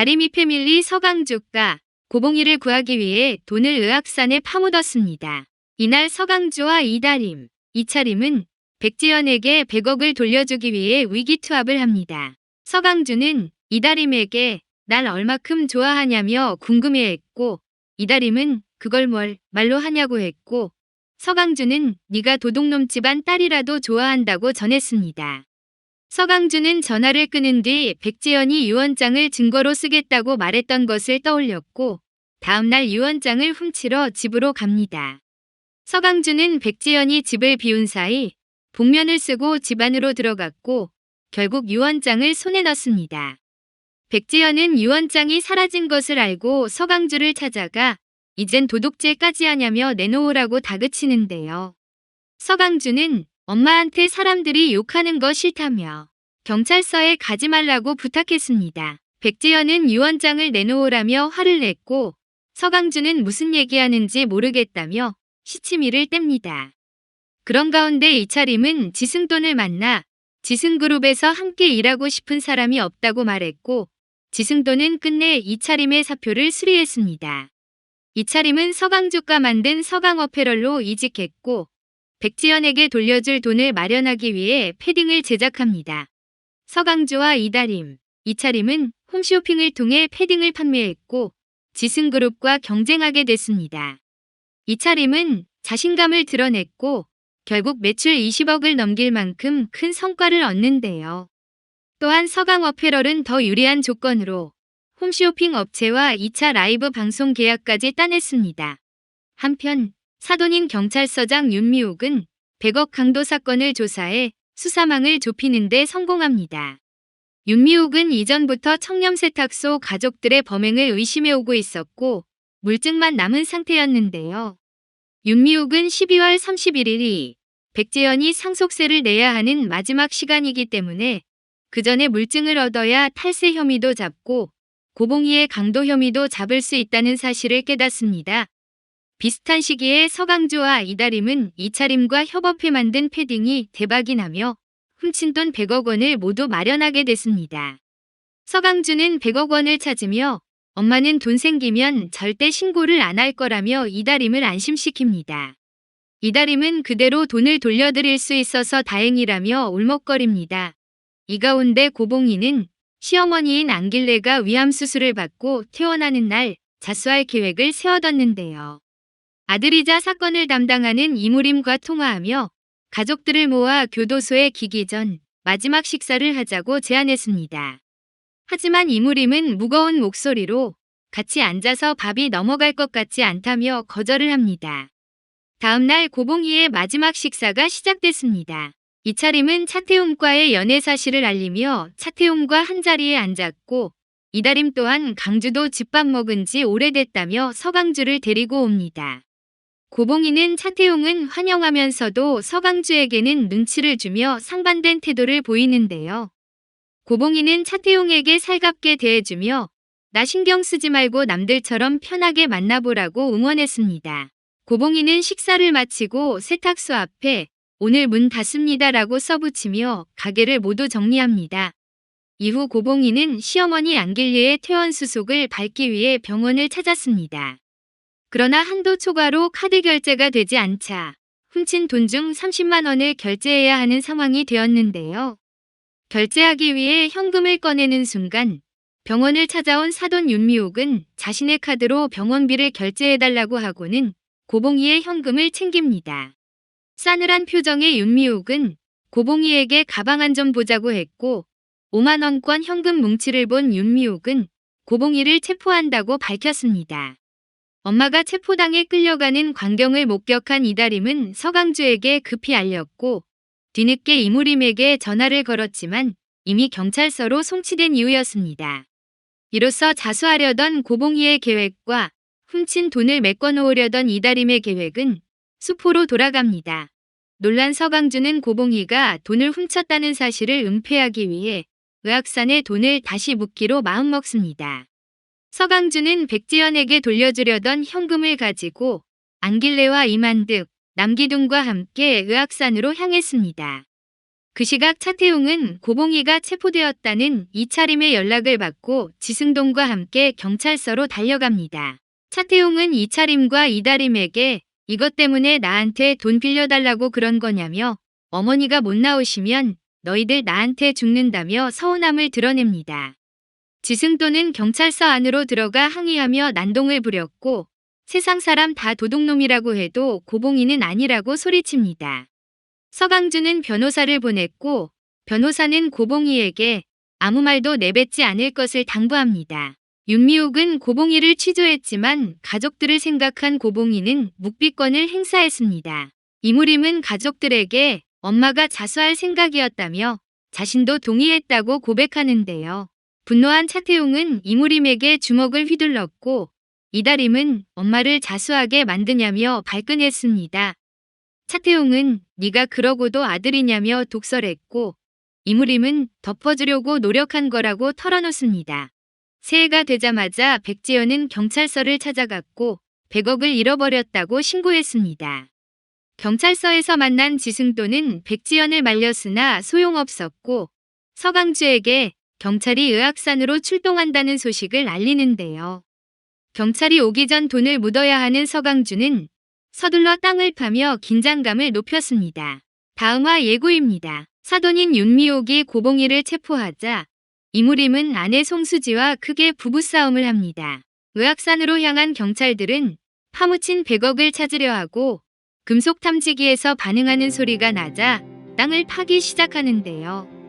다리미 패밀리 서강주가 고봉이를 구하기 위해 돈을 의학산에 파묻었습니다. 이날 서강주와 이다림, 이차림은 백지연에게 100억을 돌려주기 위해 위기투합을 합니다. 서강주는 이다림에게 날 얼마큼 좋아하냐며 궁금해했고 이다림은 그걸 뭘 말로 하냐고 했고 서강주는 네가 도둑놈 집안 딸이라도 좋아한다고 전했습니다. 서강주는 전화를 끊은 뒤 백지연이 유언장을 증거로 쓰겠다고 말했던 것을 떠올렸고 다음날 유언장을 훔치러 집으로 갑니다. 서강주는 백지연이 집을 비운 사이 복면을 쓰고 집 안으로 들어갔고 결국 유언장을 손에 넣습니다. 백지연은 유언장이 사라진 것을 알고 서강주를 찾아가 이젠 도둑질까지 하냐며 내놓으라고 다그치는데요. 서강주는 엄마한테 사람들이 욕하는 거 싫다며 경찰서에 가지 말라고 부탁했습니다. 백지연은 유언장을 내놓으라며 화를 냈고 서강주는 무슨 얘기하는지 모르겠다며 시치미를 뗍니다. 그런 가운데 이차림은 지승돈을 만나 지승그룹에서 함께 일하고 싶은 사람이 없다고 말했고 지승돈은 끝내 이차림의 사표를 수리했습니다. 이차림은 서강주가 만든 서강어페럴로 이직했고 백지연에게 돌려줄 돈을 마련하기 위해 패딩을 제작합니다. 서강주와 이다림, 이차림은 홈쇼핑을 통해 패딩을 판매했고 지승그룹과 경쟁하게 됐습니다. 이차림은 자신감을 드러냈고 결국 매출 20억을 넘길 만큼 큰 성과를 얻는데요. 또한 서강 어페럴은 더 유리한 조건으로 홈쇼핑 업체와 2차 라이브 방송 계약까지 따냈습니다. 한편 사돈인 경찰서장 윤미옥은 100억 강도 사건을 조사해 수사망을 좁히는 데 성공합니다. 윤미옥은 이전부터 청렴세탁소 가족들의 범행을 의심해오고 있었고 물증만 남은 상태였는데요. 윤미옥은 12월 31일이 백재현이 상속세를 내야 하는 마지막 시간이기 때문에 그 전에 물증을 얻어야 탈세 혐의도 잡고 고봉이의 강도 혐의도 잡을 수 있다는 사실을 깨닫습니다. 비슷한 시기에 서강주와 이다림은 이차림과 협업해 만든 패딩이 대박이 나며 훔친 돈 100억 원을 모두 마련하게 됐습니다. 서강주는 100억 원을 찾으며 엄마는 돈 생기면 절대 신고를 안 할 거라며 이다림을 안심시킵니다. 이다림은 그대로 돈을 돌려드릴 수 있어서 다행이라며 울먹거립니다. 이 가운데 고봉이는 시어머니인 안길레가 위암 수술을 받고 퇴원하는 날 자수할 계획을 세워뒀는데요. 아들이자 사건을 담당하는 이무림과 통화하며 가족들을 모아 교도소에 기기 전 마지막 식사를 하자고 제안했습니다. 하지만 이무림은 무거운 목소리로 같이 앉아서 밥이 넘어갈 것 같지 않다며 거절을 합니다. 다음날 고봉이의 마지막 식사가 시작됐습니다. 이차림은 차태웅과의 연애 사실을 알리며 차태웅과 한자리에 앉았고 이다림 또한 강주도 집밥 먹은 지 오래됐다며 서강주를 데리고 옵니다. 고봉이는 차태웅은 환영하면서도 서강주에게는 눈치를 주며 상반된 태도를 보이는데요. 고봉이는 차태웅에게 살갑게 대해주며 나 신경 쓰지 말고 남들처럼 편하게 만나보라고 응원했습니다. 고봉이는 식사를 마치고 세탁소 앞에 오늘 문 닫습니다 라고 써붙이며 가게를 모두 정리합니다. 이후 고봉이는 시어머니 안길리의 퇴원 수속을 밟기 위해 병원을 찾았습니다. 그러나 한도 초과로 카드 결제가 되지 않자 훔친 돈 중 30만 원을 결제해야 하는 상황이 되었는데요. 결제하기 위해 현금을 꺼내는 순간 병원을 찾아온 사돈 윤미옥은 자신의 카드로 병원비를 결제해달라고 하고는 고봉이의 현금을 챙깁니다. 싸늘한 표정의 윤미옥은 고봉이에게 가방 한 점 보자고 했고 5만원권 현금 뭉치를 본 윤미옥은 고봉이를 체포한다고 밝혔습니다. 엄마가 체포당해 끌려가는 광경을 목격한 이다림은 서강주에게 급히 알렸고 뒤늦게 이무림에게 전화를 걸었지만 이미 경찰서로 송치된 이유였습니다. 이로써 자수하려던 고봉이의 계획과 훔친 돈을 메꿔놓으려던 이다림의 계획은 수포로 돌아갑니다. 논란 서강주는 고봉이가 돈을 훔쳤다는 사실을 은폐하기 위해 의학산에 돈을 다시 묻기로 마음먹습니다. 서강주는 백지연에게 돌려주려던 현금을 가지고 안길레와 이만득, 남기둥과 함께 의학산으로 향했습니다. 그 시각 차태웅은 고봉이가 체포되었다는 이차림의 연락을 받고 지승동과 함께 경찰서로 달려갑니다. 차태웅은 이차림과 이다림에게 이것 때문에 나한테 돈 빌려달라고 그런 거냐며 어머니가 못 나오시면 너희들 나한테 죽는다며 서운함을 드러냅니다. 지승도는 경찰서 안으로 들어가 항의하며 난동을 부렸고 세상 사람 다 도둑놈이라고 해도 고봉이는 아니라고 소리칩니다. 서강준은 변호사를 보냈고 변호사는 고봉이에게 아무 말도 내뱉지 않을 것을 당부합니다. 윤미옥은 고봉이를 취조했지만 가족들을 생각한 고봉이는 묵비권을 행사했습니다. 이무림은 가족들에게 엄마가 자수할 생각이었다며 자신도 동의했다고 고백하는데요. 분노한 차태웅은 이무림에게 주먹을 휘둘렀고 이다림은 엄마를 자수하게 만드냐며 발끈했습니다. 차태웅은 네가 그러고도 아들이냐며 독설했고 이무림은 덮어주려고 노력한 거라고 털어놓습니다. 새해가 되자마자 백지연은 경찰서를 찾아갔고 100억을 잃어버렸다고 신고했습니다. 경찰서에서 만난 지승도는 백지연을 말렸으나 소용없었고 서강주에게 경찰이 의학산으로 출동한다는 소식을 알리는데요. 경찰이 오기 전 돈을 묻어야 하는 서강주는 서둘러 땅을 파며 긴장감을 높였습니다. 다음화 예고입니다. 사돈인 윤미옥이 고봉이를 체포하자 이무림은 아내 송수지와 크게 부부싸움을 합니다. 의학산으로 향한 경찰들은 파묻힌 100억을 찾으려 하고 금속 탐지기에서 반응하는 소리가 나자 땅을 파기 시작하는데요.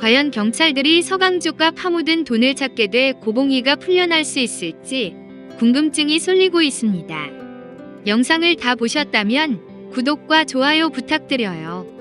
과연 경찰들이 서강주가 파묻은 돈을 찾게 돼 고봉이가 풀려날 수 있을지 궁금증이 쏠리고 있습니다. 영상을 다 보셨다면 구독과 좋아요 부탁드려요.